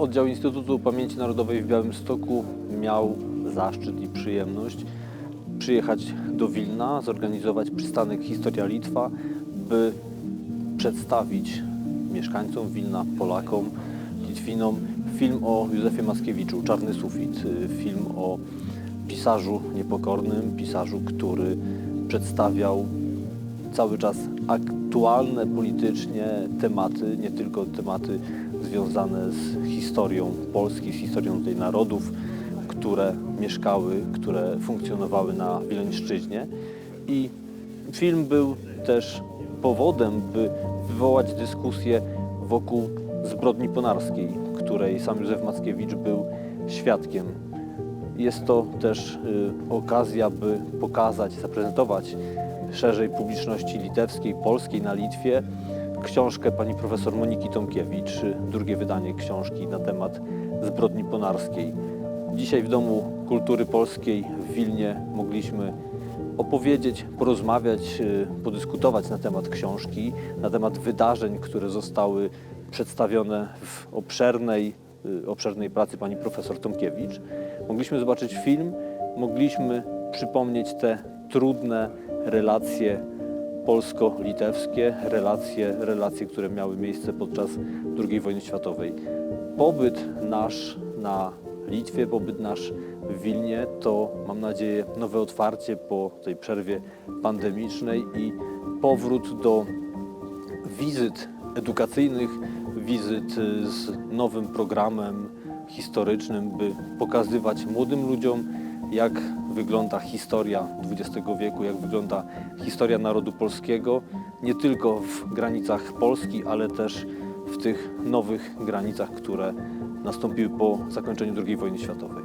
Oddział Instytutu Pamięci Narodowej w Białymstoku miał zaszczyt i przyjemność przyjechać do Wilna, zorganizować przystanek Historia Litwa, by przedstawić mieszkańcom Wilna, Polakom, Litwinom film o Józefie Mackiewiczu, Czarny Sufit, y, film o pisarzu niepokornym, pisarzu, który przedstawiał cały czas aktualne politycznie tematy, nie tylko tematy związane z historią Polski, z historią tej narodów, które mieszkały, które funkcjonowały na Wileńszczyźnie. I film był też powodem, by wywołać dyskusję wokół zbrodni ponarskiej, której sam Józef Mackiewicz był świadkiem. Jest to też y, okazja, by pokazać, zaprezentować szerzej publiczności litewskiej, polskiej na Litwie książkę pani profesor Moniki Tomkiewicz, drugie wydanie książki na temat zbrodni ponarskiej. Dzisiaj w Domu Kultury Polskiej w Wilnie mogliśmy opowiedzieć, porozmawiać, y, podyskutować na temat książki, na temat wydarzeń, które zostały przedstawione w obszernej, y, obszernej pracy pani profesor Tomkiewicz. Mogliśmy zobaczyć film, mogliśmy przypomnieć te trudne relacje polsko-litewskie, relacje, relacje, które miały miejsce podczas II wojny światowej. Pobyt nasz na Litwie, pobyt nasz w Wilnie to mam nadzieję nowe otwarcie po tej przerwie pandemicznej i powrót do wizyt edukacyjnych, wizyt z nowym programem historycznym, by pokazywać młodym ludziom, jak wygląda historia XX wieku, jak wygląda historia narodu polskiego, nie tylko w granicach Polski, ale też w tych nowych granicach, które nastąpiły po zakończeniu II wojny światowej.